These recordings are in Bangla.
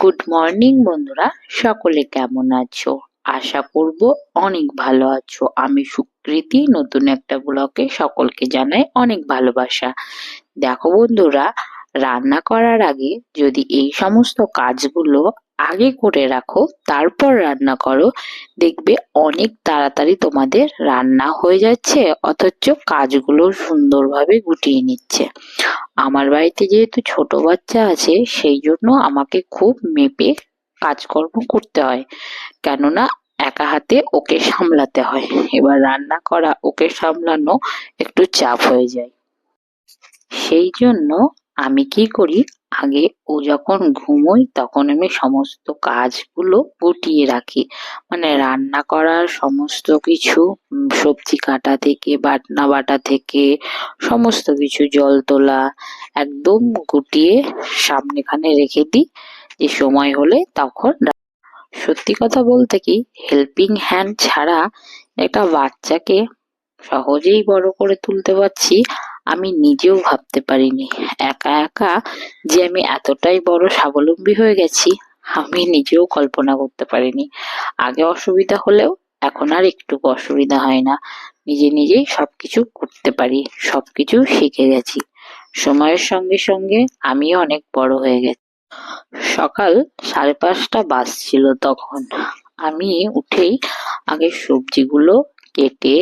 গুড মর্নিং বন্ধুরা। সকলে কেমন আছো? আশা করব অনেক ভালো আছো। আমি সুকৃতি, নতুন একটা ব্লকে সকলকে জানাই অনেক ভালোবাসা। দেখো বন্ধুরা, রান্না করার আগে যদি এই সমস্ত কাজগুলো আগে করে রাখো, তারপর রান্না করো। দেখবে অনেক তাড়াতাড়ি তোমাদের রান্না হয়ে যাচ্ছে, অথচ কাজগুলো সুন্দরভাবে গুটিয়ে নিচ্ছে। আমার বাড়িতে যেহেতু ছোট বাচ্চা আছে, সেই জন্য আমাকে খুব মেপে কাজকর্ম করতে হয়। কেননা, একা হাতে ওকে সামলাতে হয়। এবার রান্না করা, ওকে সামলানো একটু চাপ হয়ে যায়। সেই জন্য আমি কি করি আগে ও যখন ঘুমোই, তখন আমি সমস্ত কাজগুলো গুটিয়ে রাখি। মানে রান্না করার সমস্ত কিছু সবজি কাটা থেকে, বাটনা বাটা থেকে, সমস্ত কিছু জল তোলা একদম গুটিয়ে সামনেখানে রেখে দিই। যে সময় হলে তখন সত্যি কথা বলতে কি হেল্পিং হ্যান্ড ছাড়া একটা বাচ্চাকে সহজেই বড় করে তুলতে পারছি। আমি নিজেও ভাবতে পারিনি। একা একা যে আমি এতটাই বড় স্বাবলম্বী হয়ে গেছি, আমি নিজেও কল্পনা করতে পারিনি। আগে অসুবিধা হলেও এখন আর একটু অসুবিধা হয় না। নিজে নিজেই সবকিছু করতে পারি, সবকিছু শিখে গেছি। সময়ের সঙ্গে সঙ্গে আমিও অনেক বড় হয়ে গেছি। সকাল সাড়ে পাঁচটা বাজছিল তখন। আমি উঠেই আগে সবজিগুলো কেটে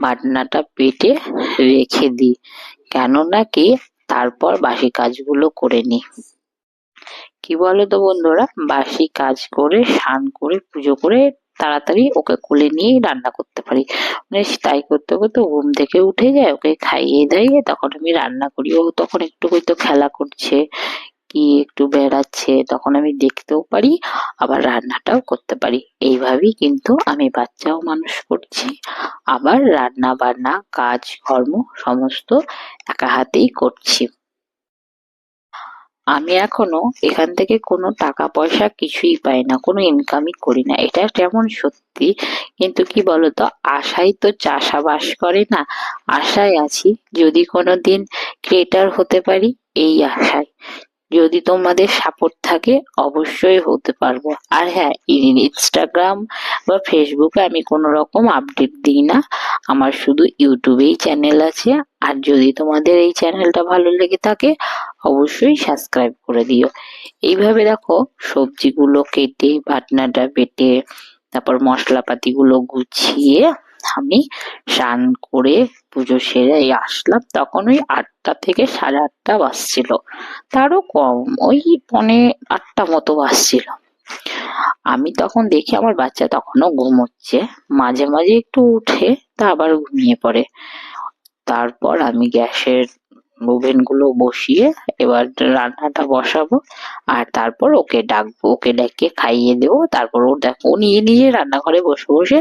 বাটনাটা পেটে রেখে দিই। কেননা কি? তারপর বাসি কাজগুলো করে নিই। কি বলো বলতো বন্ধুরা? বাসি কাজ করে, স্নান করে, পুজো করে তাড়াতাড়ি ওকে কোলে নিয়েই রান্না করতে পারি। মানে তাই করতে করতে ঘুম থেকে উঠে যায়, ওকে খাইয়ে দাইয়ে তখন আমি রান্না করি। ও তখন একটু হয়তো খেলা করছে কি একটু বেড়াচ্ছে তখন আমি দেখতেও পারি, আবার রান্নাটাও করতে পারি। এইভাবেই কিন্তু আমি বাচ্চাও মানুষ করছি। আবার রান্না বান্না, কাজ, কর্ম সমস্ত একা হাতেই করছি। আমি এখনও এখান থেকে কোনো টাকা পয়সা কিছুই পাই না, কোনো ইনকামই করি না। এটা যেমন সত্যি, কিন্তু কি বলতো, আশাই তো চাষাবাস করে না। আশায় আছি যদি কোনো দিন ক্রিয়েটার হতে পারি, এই আশায়। যদি তোমাদের সাপোর্ট থাকে, অবশ্যই হতে পারব। আর হ্যাঁ ইনস্টাগ্রাম বা ফেসবুকে আমি কোনো রকম আপডেট দিই না। আমার শুধু ইউটিউবেই চ্যানেল আছে। আর যদি তোমাদের এই চ্যানেলটা ভালো লেগে থাকে, অবশ্যই সাবস্ক্রাইব করে দিও। এইভাবে দেখো, সবজিগুলো কেটে বাটনাটা বেটে, তারপর মশলাপাতিগুলো গুছিয়ে আমি স্নান করে পুজো সেরে আসলাম। তখন ওই আটটা থেকে সাড়ে আটটা বাজছিল। তারও কম, ওই পনে আটটা মতো বাজছিল। আমি তখন দেখি আমার বাচ্চা তখনও ঘুমোচ্ছে। মাঝে মাঝে একটু উঠে তা আবার ঘুমিয়ে পড়ে। তারপর আমি গ্যাসের ওভেনগুলো বসিয়ে এবার রান্নাটা বসাবো, আর তারপর ওকে ডাকবো, ওকে ডেকে খাইয়ে দেবো, তারপর ও দেখো নিজে নিজে রান্নাঘরে বসে বসে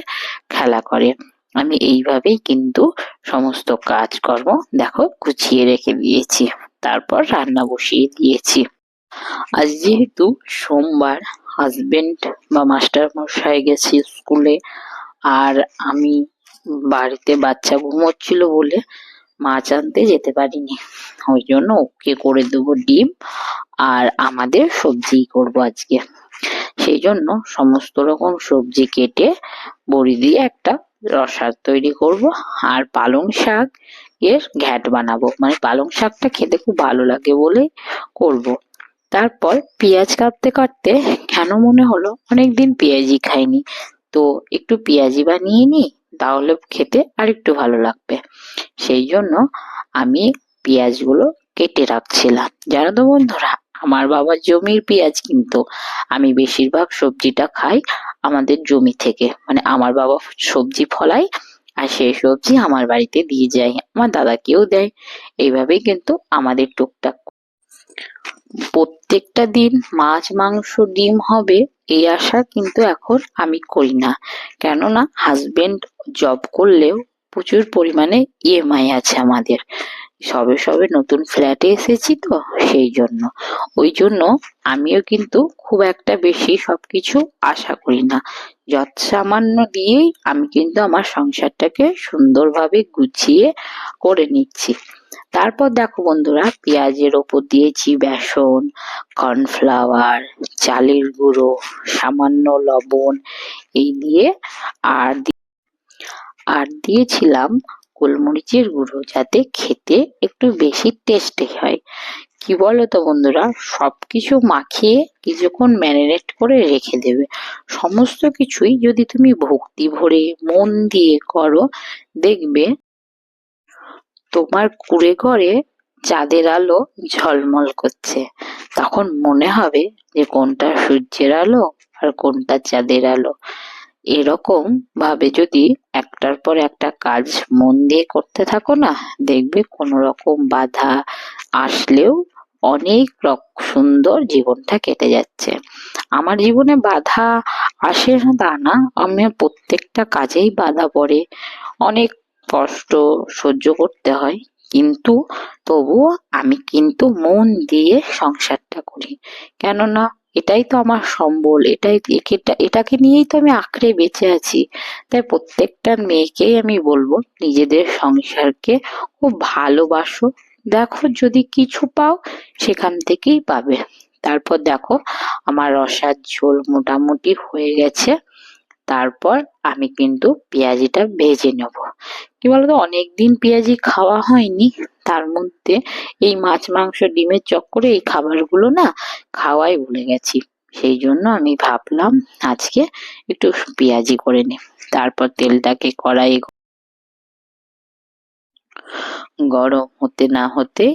খেলা করে। আমি এইভাবেই কিন্তু সমস্ত কাজকর্ম দেখো গুছিয়ে রেখে দিয়েছি, তারপর রান্না বসিয়ে দিয়েছি। আজ যেহেতু সোমবার হাজবেন্ড বা মাস্টার মশাই গেছে স্কুলে, আর আমি বাড়িতে বাচ্চা ঘুমোচ্ছিল বলে মাছ আনতে যেতে পারিনি। ওই জন্য ওকে করে দেবো ডিম আর আমাদের সবজি করব আজকে। সেই জন্য সমস্ত রকম সবজি কেটে বড়ি দিয়ে একটা রসা তৈরি করব। আর পালং শাক এর ঘ্যাট বানাবো। মানে পালং শাকটা খেতে খুব ভালো লাগে বলে করব। তারপর পেঁয়াজ কাটতে কাটতে কেন মনে হলো? অনেকদিন পেঁয়াজি খাইনি। তো একটু পেঁয়াজি বানিয়ে নিই। তাহলে খেতে আরেকটু ভালো লাগবে। সেই জন্য আমি পেঁয়াজগুলো কেটে রাখছিলাম। জানো তো বন্ধুরা, আমার বাবার জমির পেঁয়াজ কিন্তু। আমি বেশিরভাগ সবজিটা খাই আমাদের জমি থেকে। মানে আমার বাবা সবজি ফলায় আর সেই সবজি আমার বাড়িতে দিয়ে যায়। আমার দাদাকেও দেয়। এইভাবেই কিন্তু আমাদের টুকটাক প্রত্যেকটা দিন মাছ, মাংস, ডিম হবে এই আশা কিন্তু এখন আমি করি না। কেননা হাজবেন্ড জব করলেও প্রচুর পরিমাণে ইএমআই আছে আমাদের। সবে সবে নতুন ফ্ল্যাটে এসেছি তো সেই জন্য। ওই জন্য আমিও কিন্তু খুব একটা বেশি সবকিছু আশা করি না। যৎ সামান্য দিয়েই আমি কিন্তু আমার সংসারটাকে সুন্দরভাবে গুছিয়ে করে নিচ্ছি। তারপর দেখো বন্ধুরা, পেঁয়াজের ওপর দিয়েছি বেসন, কর্নফ্লাওয়ার, চালের গুঁড়ো, সামান্য লবণ, এই দিয়ে আর আর দিয়েছিলাম গোলমরিচের গুঁড়ো যাতে খেতে একটু বেশি টেস্টি হয়। কি বলো তো বন্ধুরা, সবকিছু মাখিয়ে কিছুক্ষণ ম্যারিনেট করে রেখে দেবে। সমস্ত কিছুই যদি তুমি ভক্তি ভরে মন দিয়ে করো, দেখবে তোমার কুড়ে ঘরে চাঁদের আলো ঝলমল করছে। তখন মনে হবে যে কোনটা সূর্যের আলো আর কোনটা চাঁদের আলো। এরকম ভাবে যদি একটার পর একটা কাজ মন দিয়ে করতে থাকো না, দেখবে কোনো রকম বাধা আসলেও অনেক সুন্দর জীবনটা কেটে যাচ্ছে। আমার জীবনে বাধা আসে না তা না আমি প্রত্যেকটা কাজেই বাধা পড়ে। অনেক কষ্ট সহ্য করতে হয়। কিন্তু তবুও আমি কিন্তু মন দিয়ে সংসারটা করি। কেননা এটাই তো আমার সম্বল, এটাই এটাকে নিয়েই তো আমি আঁকড়ে বেঁচে আছি। তাই প্রত্যেকটা মেয়েকেই আমি বলব, নিজেদের সংসারকে খুব ভালোবাসো। দেখো যদি কিছু পাও সেখান থেকেই পাবে। তারপর দেখো, আমার রসার ঝোল মোটামুটি হয়ে গেছে। তারপর আমি কিন্তু পেঁয়াজিটা ভেজে নেব। কি বলতো, অনেকদিন পেঁয়াজি খাওয়া হয়নি, তার মধ্যে এই মাছ, মাংস, ডিমের চক্করে এই খাবারগুলো না খাওয়াই ভুলে গেছি। সেই জন্য আমি ভাবলাম আজকে একটু পেঁয়াজি করে নি। তারপর তেলটাকে কড়াই গরম হতে না হতে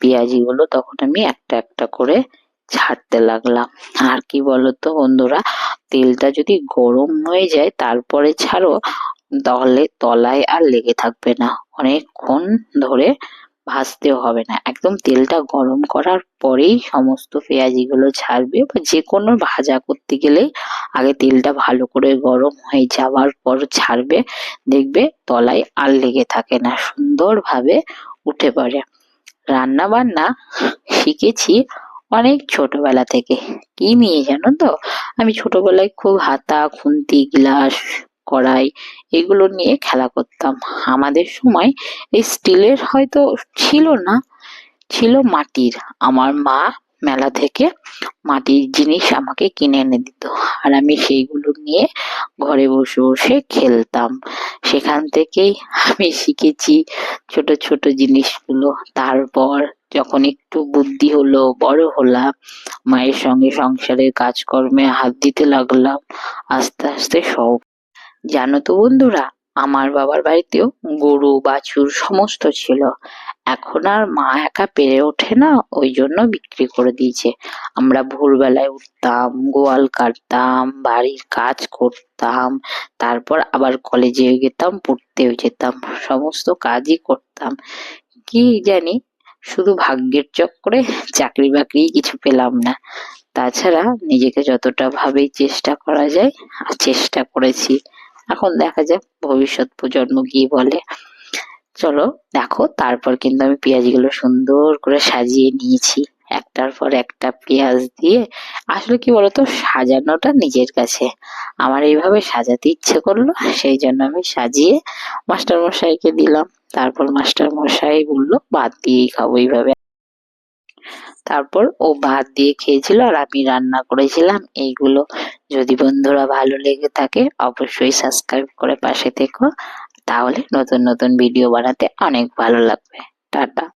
পেঁয়াজি গুলো তখন আমি একটা একটা করে ছাড়তে লাগলাম। আর কি বলতো বন্ধুরা তেলটা যদি গরম হয়ে যায়, তারপরে ছাড়ো, তাহলে তলায় আর লেগে থাকবে না। অনেকক্ষণ ধরে ভাজতেও হবে না। একদম তেলটা গরম করার পরেই সমস্ত পেঁয়াজিগুলো ছাড়বে বা যে কোনো ভাজা করতে গেলে আগে তেলটা ভালো করে গরম হয়ে যাওয়ার পর ছাড়বে। দেখবে তলায় আর লেগে থাকে না। সুন্দরভাবে উঠে পড়ে। রান্না বান্না শিখেছি। অনেক ছোটবেলা থেকে। কি নিয়ে জানো তো? আমি ছোটবেলায় খুব হাতা, খুন্তি, গ্লাস, কড়াই এগুলো নিয়ে খেলা করতাম। আমাদের সময় এই স্টিলের হয়তো ছিল না, ছিল মাটির। আমার মা মেলা থেকে মাটির জিনিস আমাকে কিনে এনে দিত আর আমি সেইগুলো নিয়ে ঘরে বসে বসে খেলতাম। সেখান থেকেই আমি শিখেছি ছোট ছোট জিনিসগুলো। তারপর যখন একটু বুদ্ধি হলো, বড় হলাম, মায়ের সঙ্গে সংসারের কাজকর্মে হাত দিতে লাগলাম, আস্তে আস্তে সব জানো তো বন্ধুরা, আমার বাবার বাড়িতেও গরু, বাছুর সমস্ত ছিল। এখন আর মা একা পেরে ওঠে না, ওই জন্য বিক্রি করে দিয়েছে। আমরা ভোরবেলায় উঠতাম, গোয়াল কাটতাম, বাড়ির কাজ করতাম, তারপর আবার কলেজে যেতাম পড়তেও যেতাম, সমস্ত কাজই করতাম। কি জানি শুধু ভাগ্যের চক্রে চাকরি বাকরি কিছু পেলাম না। তাছাড়া নিজেকে যতটা ভাবেই চেষ্টা করা যায় চেষ্টা করেছি। এখন দেখা যাক ভবিষ্যৎ প্রজন্ম কি বলে। চলো, দেখো, তারপর কিন্তু আমি পেঁয়াজগুলো সুন্দর করে সাজিয়ে নিয়েছি। একটার পর একটা পেঁয়াজ দিয়ে আসলে কি বলতো, সাজানোটা নিজের কাছে। আমার এইভাবে সাজাতে ইচ্ছে করল, সেই জন্য আমি সাজিয়ে মাস্টার মশাইকে দিলাম। তারপর মাস্টার মশাই বলল বাদ দিয়েই খাব। এইভাবে। তারপর ও ভাত দিয়ে খেয়েছিল আর আমি রান্না করেছিলাম। এইগুলো যদি বন্ধুরা ভালো লেগে থাকে, অবশ্যই সাবস্ক্রাইব করে পাশে থেকো। তাহলে নতুন নতুন ভিডিও বানাতে অনেক ভালো লাগবে। টাটা।